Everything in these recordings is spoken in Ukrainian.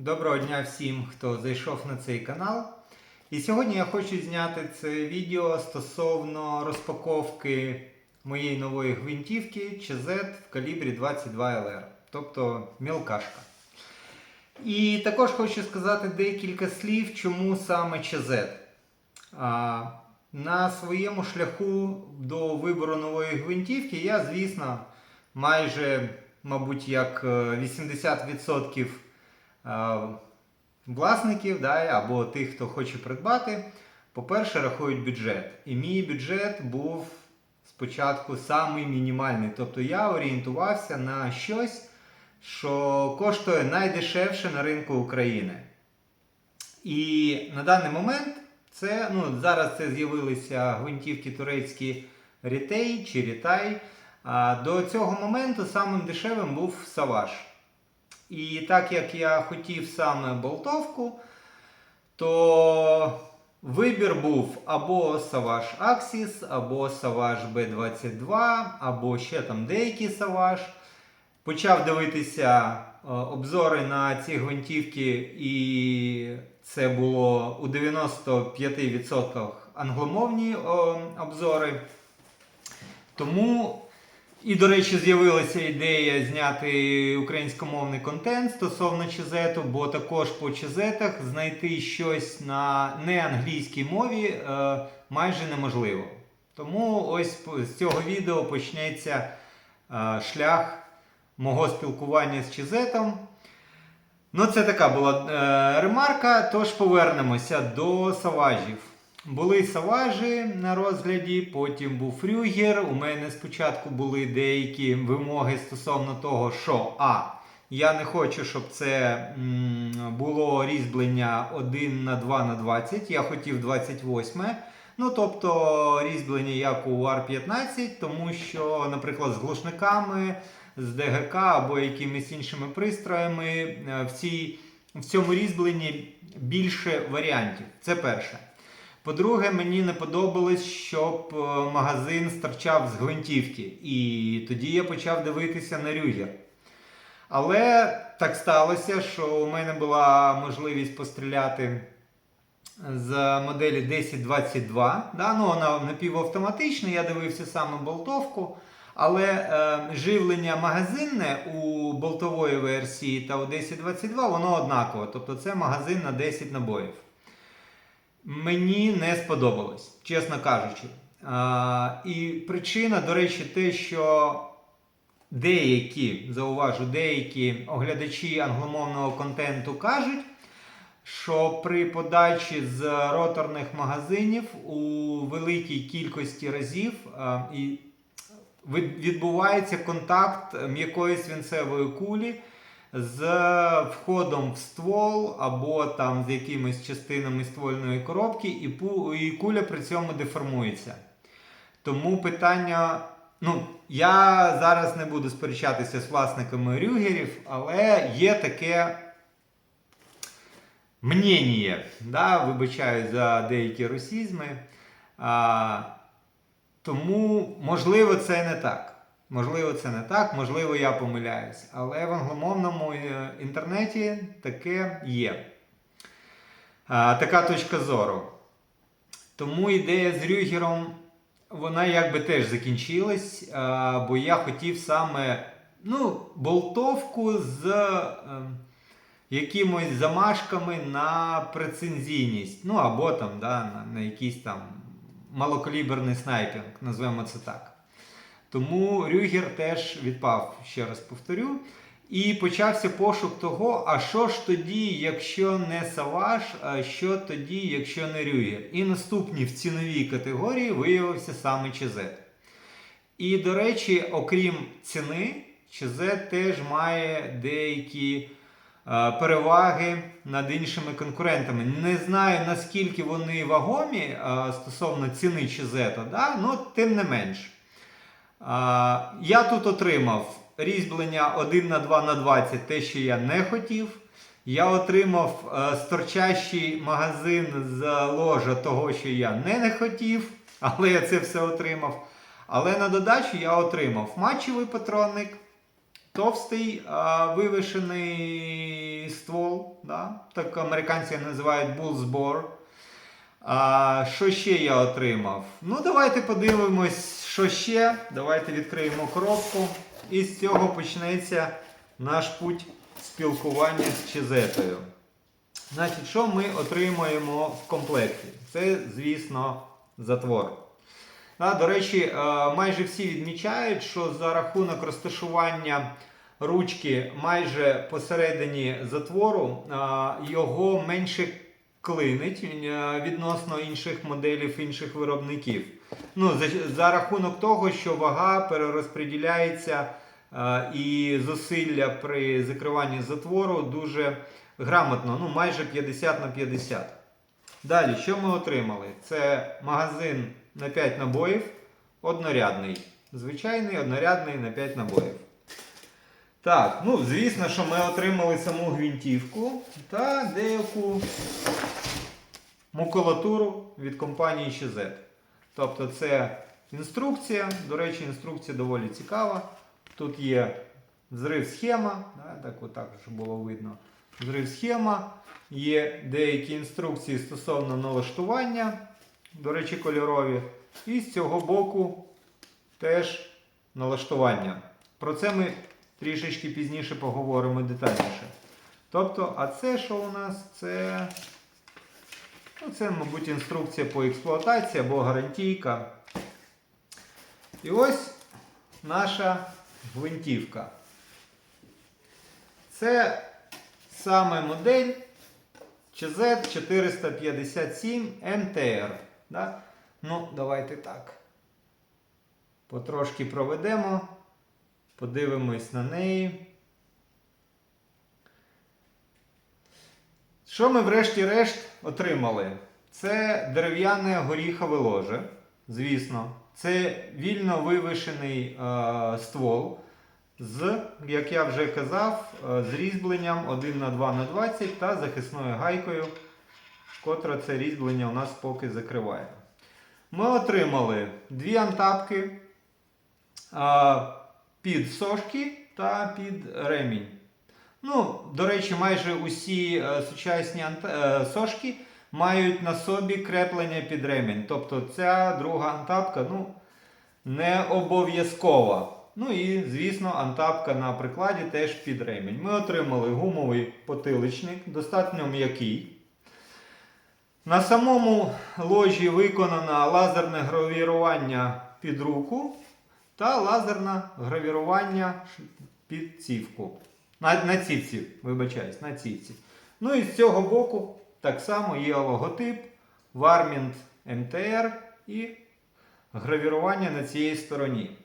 Доброго дня всім, хто зайшов на цей канал. І сьогодні я хочу зняти це відео стосовно розпаковки моєї нової гвинтівки CZ в калібрі 22 LR, тобто мілкашка. І також хочу сказати декілька слів, чому саме. А, на своєму шляху до вибору нової гвинтівки я, звісно, майже, мабуть, як е, 80% е, власників да, або тих, хто хоче придбати, по-перше, рахують бюджет. І мій бюджет був спочатку самий мінімальний. Тобто я орієнтувався на щось, що коштує найдешевше на ринку України. І на даний момент це, ну, зараз це з'явилися гвинтівки турецькі Рітей чи Рітай. А до цього моменту самим дешевим був Саваш. І так як я хотів саме болтовку, то вибір був або Savage Axis, або Savage B22, або ще там деякий Savage. Почав дивитися е, обзори на ці гвинтівки, і це було у 95% англомовні о, обзори. Тому і, до речі, з'явилася ідея зняти українськомовний контент стосовно Чезету, бо також по Чезетах знайти щось на неанглійській мові е, майже неможливо. Тому ось з цього відео почнеться е, шлях мого спілкування з Чезетом. Ну, це така була е, ремарка, тож повернемося до саважів. Були саважі на розгляді, потім був фрюгер. У мене спочатку були деякі вимоги стосовно того, що А. Я не хочу, щоб це було різьблення 1 на 2 на 20. Я хотів 28. Ну, тобто різьблення як у R15, тому що, наприклад, з глушниками, з ДГК або якимись іншими пристроями е, в, цій, в цьому різьбленні більше варіантів. Це перше. По-друге, мені не подобалось, щоб е, магазин стирчав з гвинтівки. І тоді я почав дивитися на рюгер. Але так сталося, що у мене була можливість постріляти з моделі 1022. Да? Ну, вона напівавтоматична, я дивився саме болтовку. Але е, живлення магазинне у болтової версії та у 1022 воно однакове. Тобто це магазин на 10 набоїв. Мені не сподобалось, чесно кажучи. І причина, до речі, те, що деякі, зауважу, деякі оглядачі англомовного контенту кажуть, що при подачі з роторних магазинів у великій кількості разів і відбувається контакт м'якої свинцевої кулі з входом в ствол або там з якимись частинами ствольної коробки, і, пу- і куля при цьому деформується. Тому питання. Ну, я зараз не буду сперечатися з власниками рюгерів, але є таке мнення, да, вибачаю за деякі русізми. А, тому, можливо, це не так. Можливо, це не так, можливо, я помиляюсь. Але в англомовному е, інтернеті таке є. Така точка зору. Тому ідея з Рюгером, вона якби теж закінчилась, бо я хотів саме ну, болтовку з е, якимось замашками на прецензійність. Ну або там, да, на, на якийсь там малокаліберний снайпінг, назвемо це так. Тому Рюгер теж відпав, ще раз повторю. І почався пошук того, а що ж тоді, якщо не Саваш, а що тоді, якщо не Рюгер. І наступні в ціновій категорії виявився саме ЧЗ. І, до речі, окрім ціни, ЧЗ теж має деякі переваги над іншими конкурентами. Не знаю, наскільки вони вагомі стосовно ціни ЧЗ, да? ну, тим не менш. Я тут отримав різьблення 1 на 2 на 20, те, що я не хотів. Я отримав е, сторчащий магазин з ложа того, що я не, не хотів, але я це все отримав. Але на додачу я отримав матчевий патронник, товстий, е, вивишений ствол. Да? Так американці називають bull's А що ще я отримав? Ну, давайте подивимось, що ще. Давайте відкриємо коробку. І з цього почнеться наш путь спілкування з Чизетою. Значить, що ми отримаємо в комплекті? Це, звісно, затвор. А, до речі, е, майже всі відмічають, що за рахунок розташування ручки майже посередині затвору е, його менше клинить е, відносно інших моделів інших виробників. Ну, за, за рахунок того, що вага перерозподіляється е, і зусилля при закриванні затвору дуже грамотно, ну майже 50 на 50. Далі, що ми отримали? Це магазин на 5 набоїв, однорядний. Звичайний однорядний на 5 набоїв. Так, ну звісно, що ми отримали саму гвинтівку та деяку макулатуру від компанії Щезет. Тобто це інструкція. До речі, інструкція доволі цікава. Тут є зрив схема, да, так отак, щоб було видно. Зрив схема. Є деякі інструкції стосовно налаштування, до речі, кольорові. І з цього боку теж налаштування. Про це ми трішечки пізніше поговоримо детальніше. Тобто, а це що у нас? Це, ну, це, мабуть, інструкція по експлуатації або гарантійка. І ось наша гвинтівка. Це саме модель CZ457 MTR. Да? Ну, давайте так. Потрошки проведемо. Подивимось на неї. Що ми врешті-решт отримали? Це дерев'яне горіхове ложе. Звісно, це вільно вивишений е, ствол з, як я вже казав, з різьбленням 1 на 2 на 20 та захисною гайкою, котра це різьблення у нас поки закриває. Ми отримали дві антапки е, під сошки та під ремінь. Ну, До речі, майже усі е, сучасні е, сошки мають на собі креплення під ремінь. Тобто ця друга антапка ну, не обов'язкова. Ну і, звісно, антапка на прикладі теж під ремінь. Ми отримали гумовий потиличник, достатньо м'який. На самому ложі виконано лазерне гравірування під руку та лазерне гравірування під цівку. На, на цівці, вибачаюсь, на цівці. Ну і з цього боку так само є логотип Warmint MTR і гравірування на цій стороні.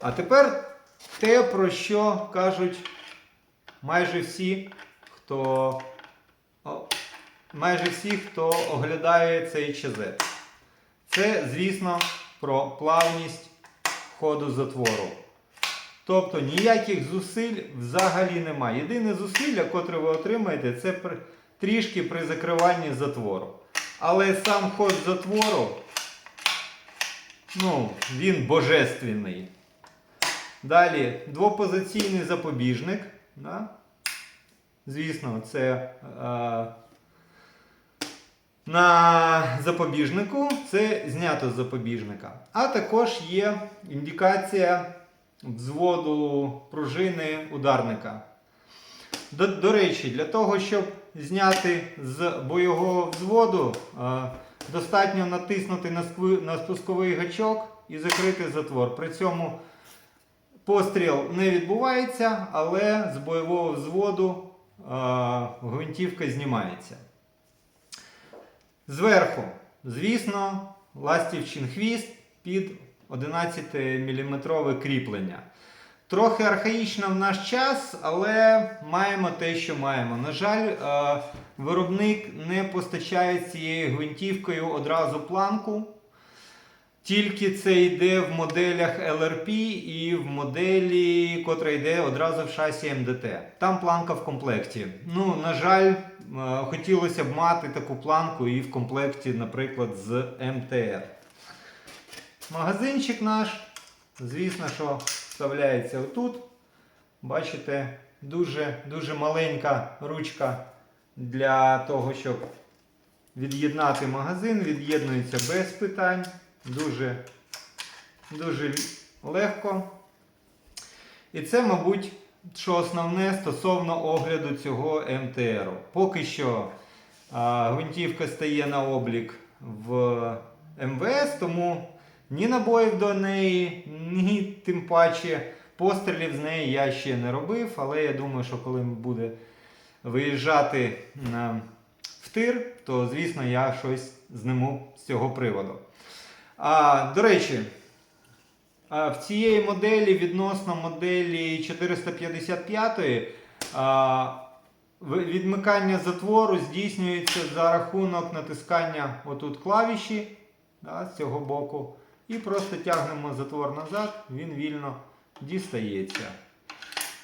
А тепер те, про що кажуть майже всі, хто майже всі, хто оглядає цей ЧЗ. Це, звісно, про плавність ходу затвору. Тобто ніяких зусиль взагалі немає. Єдине зусилля, котре ви отримаєте, це при, трішки при закриванні затвору. Але сам ход затвору, ну, він божественний. Далі двопозиційний запобіжник. Да? Звісно, це е, на запобіжнику це знято з запобіжника. А також є індикація взводу пружини ударника. До, до речі, для того, щоб зняти з бойового взводу, е, достатньо натиснути на, спу- на спусковий гачок і закрити затвор. При цьому постріл не відбувається, але з бойового взводу е, гвинтівка знімається. Зверху, звісно, ластівчин хвіст під 11-мм кріплення. Трохи архаїчно в наш час, але маємо те, що маємо. На жаль, е, виробник не постачає цією гвинтівкою одразу планку. Тільки це йде в моделях LRP і в моделі, котра йде одразу в шасі МДТ. Там планка в комплекті. Ну, на жаль, е, хотілося б мати таку планку і в комплекті, наприклад, з МТР. Магазинчик наш, звісно, що вставляється отут. Бачите, дуже, дуже маленька ручка для того, щоб від'єднати магазин. Від'єднується без питань. Дуже, дуже легко. І це, мабуть, що основне стосовно огляду цього МТР. Поки що а, гвинтівка стає на облік в МВС, тому ні набоїв до неї, ні тим паче пострілів з неї я ще не робив, але я думаю, що коли буде виїжджати в тир, то звісно я щось зниму з цього приводу. А, до речі, в цієї моделі відносно моделі 455 а, відмикання затвору здійснюється за рахунок натискання отут клавіші да, з цього боку. І просто тягнемо затвор назад, він вільно дістається.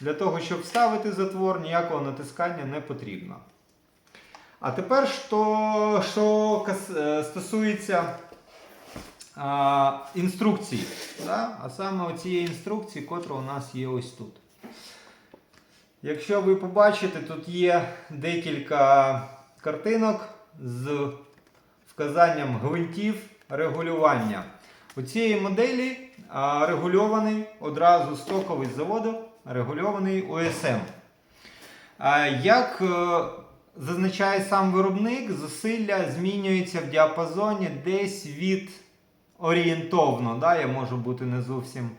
Для того, щоб вставити затвор, ніякого натискання не потрібно. А тепер, що, що е, стосується а, інструкцій. Да? А саме цієї інструкції, котра у нас є ось тут. Якщо ви побачите, тут є декілька картинок з вказанням гвинтів регулювання. У цієї моделі а, регульований одразу стоковий заводу, регульований УСМ. А, Як е, зазначає сам виробник, зусилля змінюється в діапазоні десь від орієнтовно. Да, я можу бути не зовсім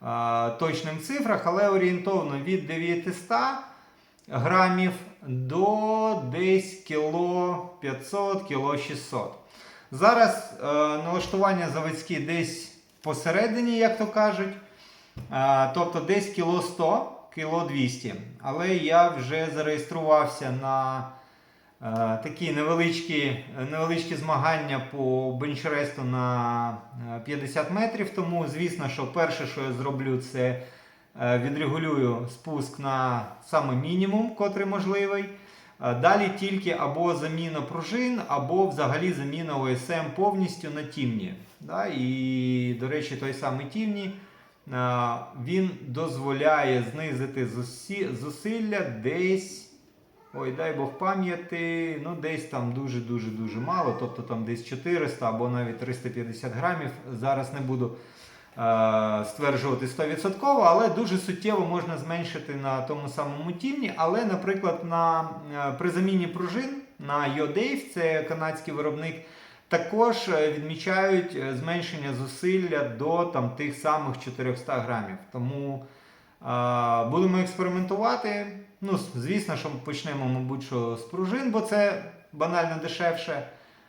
а, точним в цифрах, але орієнтовно від 900 грамів до десь кіло 500, кіло 600. Зараз е, налаштування заводські десь посередині, як то кажуть. Е, тобто десь кіло 100, кіло 200. Але я вже зареєструвався на такі невеличкі, невеличкі змагання по бенчресту на е, 50 метрів. Тому, звісно, що перше, що я зроблю, це е, відрегулюю спуск на саме мінімум, котрий можливий. Е, Далі тільки або заміна пружин, або взагалі заміна ОСМ повністю на тімні. Да? І, до речі, той самий тімні е, він дозволяє знизити зусилля десь, ой, дай Бог пам'яті, ну десь там дуже-дуже дуже мало, тобто там десь 400 або навіть 350 грамів. Зараз не буду е, стверджувати 100%, але дуже суттєво можна зменшити на тому самому тімні. Але, наприклад, на, е, при заміні пружин на Yodave, це канадський виробник, також е, відмічають е, зменшення зусилля до там, тих самих 400 грамів. Тому е, будемо експериментувати. Ну, звісно, що почнемо, мабуть, що з пружин, бо це банально дешевше.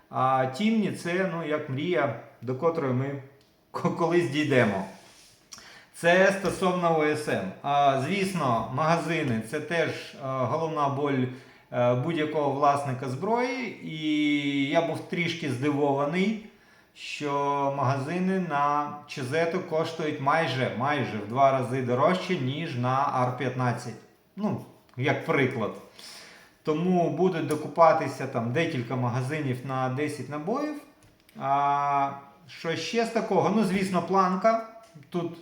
А тімні це ну, як мрія, до котрої ми колись дійдемо. Це стосовно ОСМ. А, звісно, магазини це теж головна боль е, будь-якого власника зброї. І я був трішки здивований, що магазини на Чезету коштують майже, майже в два рази дорожче, ніж на R15. Ну, як приклад. Тому будуть докупатися там декілька магазинів на 10 набоїв. А, що ще з такого? Ну, звісно, планка. Тут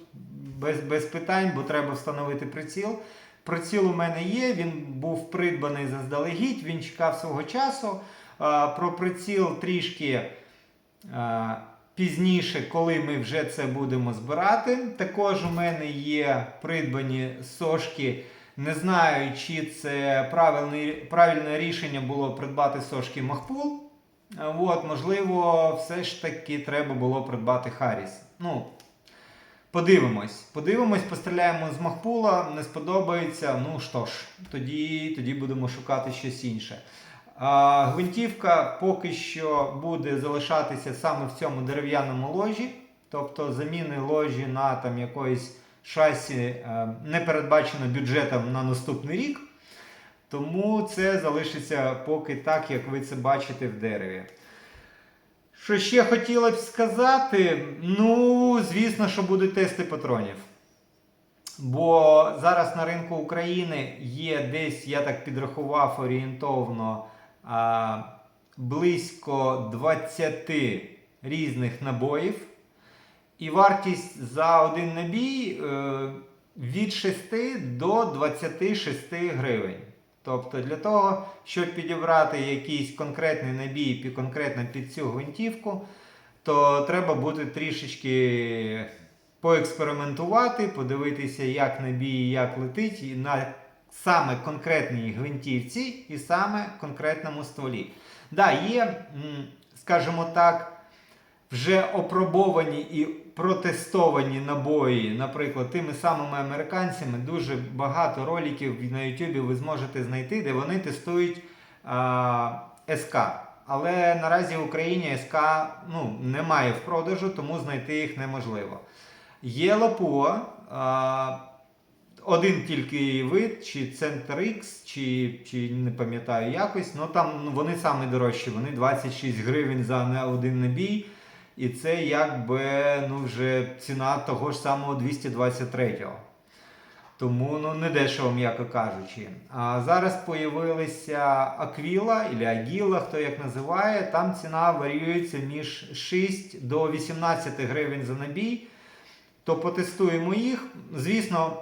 без, без питань, бо треба встановити приціл. Приціл у мене є, він був придбаний заздалегідь, він чекав свого часу. А, про приціл трішки а, пізніше, коли ми вже це будемо збирати. Також у мене є придбані сошки. Не знаю, чи це правильне, правильне рішення було придбати сошки Махпул. От, можливо, все ж таки треба було придбати Харріс. Ну, подивимось. Подивимось, постріляємо з Махпула, не сподобається. Ну що ж, тоді, тоді будемо шукати щось інше. А, гвинтівка поки що буде залишатися саме в цьому дерев'яному ложі. Тобто заміни ложі на там якоїсь шасі е, не передбачено бюджетом на наступний рік. Тому це залишиться поки так, як ви це бачите в дереві. Що ще хотіла б сказати? Ну, звісно, що будуть тести патронів. Бо зараз на ринку України є десь, я так підрахував орієнтовно, близько 20 різних набоїв. І вартість за один набій е, від 6 до 26 гривень. Тобто для того, щоб підібрати якийсь конкретний набій конкретно під цю гвинтівку, то треба буде трішечки поекспериментувати, подивитися, як набій, як летить, на саме конкретній гвинтівці і саме конкретному стволі. Да, є, скажімо так, вже опробовані і протестовані набої, наприклад, тими самими американцями, дуже багато роликів на YouTube ви зможете знайти, де вони тестують а, СК. Але наразі в Україні СК ну, немає в продажу, тому знайти їх неможливо. Є Лапуа, а, один тільки вид, чи Center X, чи, чи не пам'ятаю якось. Ну там ну, вони саме дорожчі, вони 26 гривень за один набій. І це якби ну, вже ціна того ж самого 223-го. Тому ну, не дешево, м'яко кажучи. А зараз появилися Аквіла або Агіла, хто як називає. Там ціна варіюється між 6 до 18 гривень за набій. То потестуємо їх. Звісно,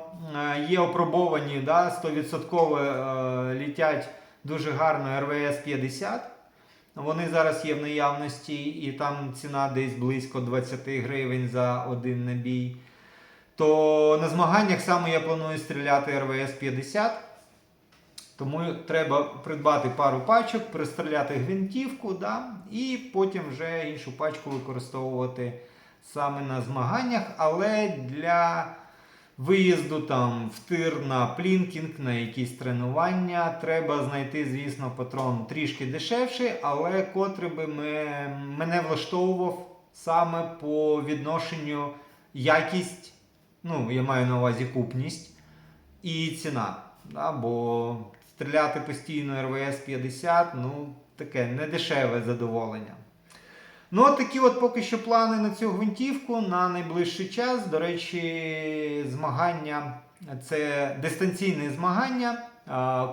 е, є опробовані, да, 100% е, літять дуже гарно РВС 50. Вони зараз є в наявності, і там ціна десь близько 20 гривень за один набій. То на змаганнях саме я планую стріляти РВС 50. Тому треба придбати пару пачок, пристріляти гвинтівку, да, і потім вже іншу пачку використовувати саме на змаганнях. Але для виїзду там в тир на плінкінг, на якісь тренування, треба знайти, звісно, патрон трішки дешевший, але котрий би ме- мене влаштовував саме по відношенню якість, ну, я маю на увазі купність і ціна. Да, бо стріляти постійно РВС 50, ну, таке недешеве задоволення. Ну, от такі от поки що плани на цю гвинтівку на найближчий час. До речі, змагання це дистанційне змагання.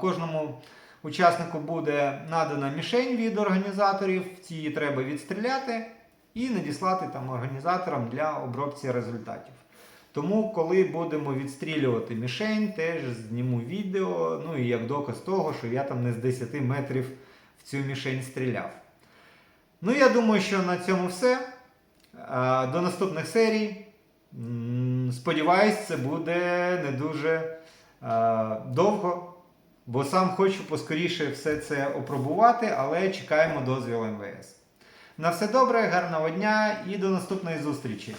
Кожному учаснику буде надана мішень від організаторів. Ці треба відстріляти і надіслати там організаторам для обробці результатів. Тому, коли будемо відстрілювати мішень, теж зніму відео, ну і як доказ того, що я там не з 10 метрів в цю мішень стріляв. Ну, я думаю, що на цьому все. До наступних серій. Сподіваюсь, це буде не дуже довго, бо сам хочу поскоріше все це опробувати, але чекаємо дозвіл МВС. На все добре, гарного дня і до наступної зустрічі!